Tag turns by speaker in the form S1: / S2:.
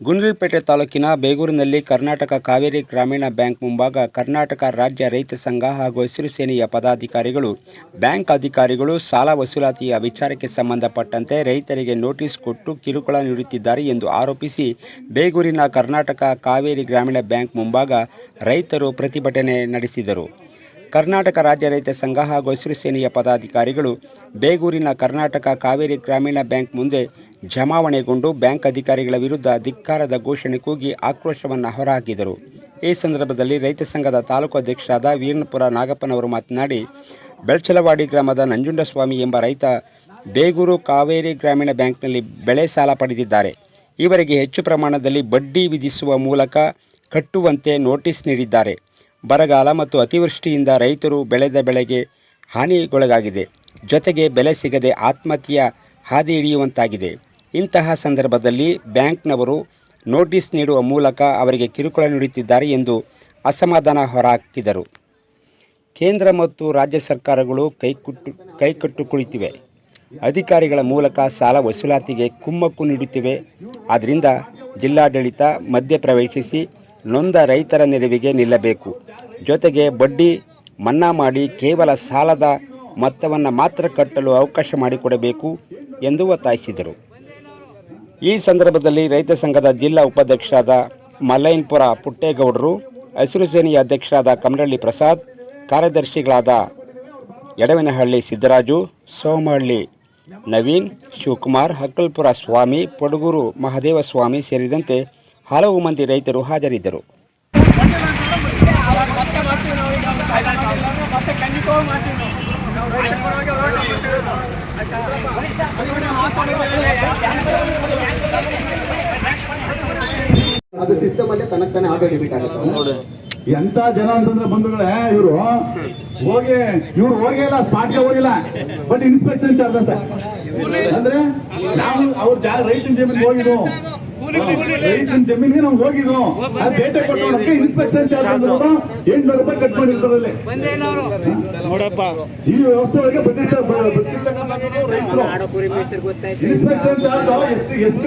S1: ಗುಂಡ್ಲುಪೇಟೆ ತಾಲೂಕಿನ ಬೇಗೂರಿನಲ್ಲಿ ಕರ್ನಾಟಕ ಕಾವೇರಿ ಗ್ರಾಮೀಣ ಬ್ಯಾಂಕ್ ಮುಂಭಾಗ ಕರ್ನಾಟಕ ರಾಜ್ಯ ರೈತ ಸಂಘ ಹಾಗೂ ಹಸಿರು ಸೇನೆಯ ಪದಾಧಿಕಾರಿಗಳು, ಬ್ಯಾಂಕ್ ಅಧಿಕಾರಿಗಳು ಸಾಲ ವಸೂಲಾತಿಯ ವಿಚಾರಕ್ಕೆ ಸಂಬಂಧಪಟ್ಟಂತೆ ರೈತರಿಗೆ ನೋಟಿಸ್ ಕೊಟ್ಟು ಕಿರುಕುಳ ನೀಡುತ್ತಿದ್ದಾರೆ ಎಂದು ಆರೋಪಿಸಿ ಬೇಗೂರಿನ ಕರ್ನಾಟಕ ಕಾವೇರಿ ಗ್ರಾಮೀಣ ಬ್ಯಾಂಕ್ ಮುಂಭಾಗ ರೈತರು ಪ್ರತಿಭಟನೆ ನಡೆಸಿದರು. ಕರ್ನಾಟಕ ರಾಜ್ಯ ರೈತ ಸಂಘ ಹಾಗೂ ಹಸಿರು ಸೇನೆಯ ಪದಾಧಿಕಾರಿಗಳು, ಬೇಗೂರಿನ ಕರ್ನಾಟಕ ಕಾವೇರಿ ಗ್ರಾಮೀಣ ಬ್ಯಾಂಕ್ ಮುಂದೆ ಜಮಾವಣೆಗೊಂಡು ಬ್ಯಾಂಕ್ ಅಧಿಕಾರಿಗಳ ವಿರುದ್ಧ ಧಿಕ್ಕಾರದ ಘೋಷಣೆ ಕೂಗಿ ಆಕ್ರೋಶವನ್ನು ಹೊರಹಾಕಿದರು. ಈ ಸಂದರ್ಭದಲ್ಲಿ ರೈತ ಸಂಘದ ತಾಲೂಕು ಅಧ್ಯಕ್ಷರಾದ ವೀರನಪುರ ನಾಗಪ್ಪನವರು ಮಾತನಾಡಿ, ಬೆಳ್ಚಲವಾಡಿ ಗ್ರಾಮದ ನಂಜುಂಡಸ್ವಾಮಿ ಎಂಬ ರೈತ ಬೇಗೂರು ಕಾವೇರಿ ಗ್ರಾಮೀಣ ಬ್ಯಾಂಕ್ನಲ್ಲಿ ಬೆಳೆ ಸಾಲ ಪಡೆದಿದ್ದಾರೆ. ಇವರಿಗೆ ಹೆಚ್ಚು ಪ್ರಮಾಣದಲ್ಲಿ ಬಡ್ಡಿ ವಿಧಿಸುವ ಮೂಲಕ ಕಟ್ಟುವಂತೆ ನೋಟಿಸ್ ನೀಡಿದ್ದಾರೆ. ಬರಗಾಲ ಮತ್ತು ಅತಿವೃಷ್ಟಿಯಿಂದ ರೈತರು ಬೆಳೆದ ಬೆಳೆಗೆ ಹಾನಿಗೊಳಗಾಗಿದೆ. ಜೊತೆಗೆ ಬೆಲೆ ಸಿಗದೆ ಆತ್ಮಹತ್ಯೆಯ ಹಾದಿ ಹಿಡಿಯುವಂತಾಗಿದೆ. ಇಂತಹ ಸಂದರ್ಭದಲ್ಲಿ ಬ್ಯಾಂಕ್ನವರು ನೋಟಿಸ್ ನೀಡುವ ಮೂಲಕ ಅವರಿಗೆ ಕಿರುಕುಳ ನೀಡುತ್ತಿದ್ದಾರೆ ಎಂದು ಅಸಮಾಧಾನ ಹೊರಹಾಕಿದರು. ಕೇಂದ್ರ ಮತ್ತು ರಾಜ್ಯ ಸರ್ಕಾರಗಳು ಕೈಕುಟ್ಟು, ಕೈಕಟ್ಟು ಕುಳಿತಿವೆ. ಅಧಿಕಾರಿಗಳ ಮೂಲಕ ಸಾಲ ವಸೂಲಾತಿಗೆ ಕುಮ್ಮಕ್ಕು ನೀಡುತ್ತಿವೆ. ಆದ್ದರಿಂದ ಜಿಲ್ಲಾಡಳಿತ ಮಧ್ಯಪ್ರವೇಶಿಸಿ ನೊಂದ ರೈತರ ನೆರವಿಗೆ ನಿಲ್ಲಬೇಕು. ಜೊತೆಗೆ ಬಡ್ಡಿ ಮನ್ನಾ ಮಾಡಿ ಕೇವಲ ಸಾಲದ ಮೊತ್ತವನ್ನು ಮಾತ್ರ ಕಟ್ಟಲು ಅವಕಾಶ ಮಾಡಿಕೊಡಬೇಕು ಎಂದು ಒತ್ತಾಯಿಸಿದರು. ಈ ಸಂದರ್ಭದಲ್ಲಿ ರೈತ ಸಂಘದ ಜಿಲ್ಲಾ ಉಪಾಧ್ಯಕ್ಷರಾದ ಮಲ್ಲಯ್ಯನ್ಪುರ ಪುಟ್ಟೇಗೌಡರು ಹಸಿರು ಸೇನೆಯ ಅಧ್ಯಕ್ಷರಾದ ಕಮರಳ್ಳಿ ಪ್ರಸಾದ್, ಕಾರ್ಯದರ್ಶಿಗಳಾದ ಎಡವಿನಹಳ್ಳಿ ಸಿದ್ದರಾಜು, ಸೋಮಹಳ್ಳಿ ನವೀನ್, ಶಿವಕುಮಾರ್, ಹಕ್ಕಲ್ಪುರ ಸ್ವಾಮಿ, ಪಡುಗೂರು ಮಹದೇವ ಸ್ವಾಮಿ ಸೇರಿದಂತೆ ಹಲವು ಮಂದಿ ರೈತರು ಹಾಜರಿದ್ದರು.
S2: ಅದು ಸಿಸ್ಟಮ್ ಅಲ್ಲೇ ತನಕ ತಾನೇ ಆಟೋ ಡಿಬಿಟ್ ಆಗುತ್ತೆ.
S3: ಎಂತ ಜನ ಅಂತಂದ್ರೆ ಬಂಧುಗಳೇ ಇವರು ಹೋಗಿ ಇವ್ರು ಹೋಗಿಲ್ಲ ಸ್ಪಾಟ್ಗೆ ಹೋಗಿಲ್ಲ ಬಟ್ ಇನ್ಸ್ಪೆಕ್ಷನ್ ಚಾರ್ಜ್ ಅಂತ. ಅಂದ್ರೆ ನಾವು ಅವ್ರ ರೈತನ ಜಮೀನಿಗೆ ರೈತನ ಜಮೀನ್ಗೆ ನಾವು ಹೋಗಿದ್ವು ಆ ಬೇಟೆ ಕೊಟ್ಟವಕ್ಕೆ ಇನ್ಸ್ಪೆಕ್ಷನ್ ಚಾರ್ಜ್ ಎಂಟ್ನೂರು ರೂಪಾಯಿ ಕಟ್ ಮಾಡಿರ್ತಾರಲ್ಲಿ ಈ ವ್ಯವಸ್ಥೆ ಒಳಗೆ ಬಂದಿರ್ತಾರೆ ಇನ್ಸ್ಪೆಕ್ಷನ್ ಚಾರ್ಜ್ ಎಷ್ಟು ಎಷ್ಟು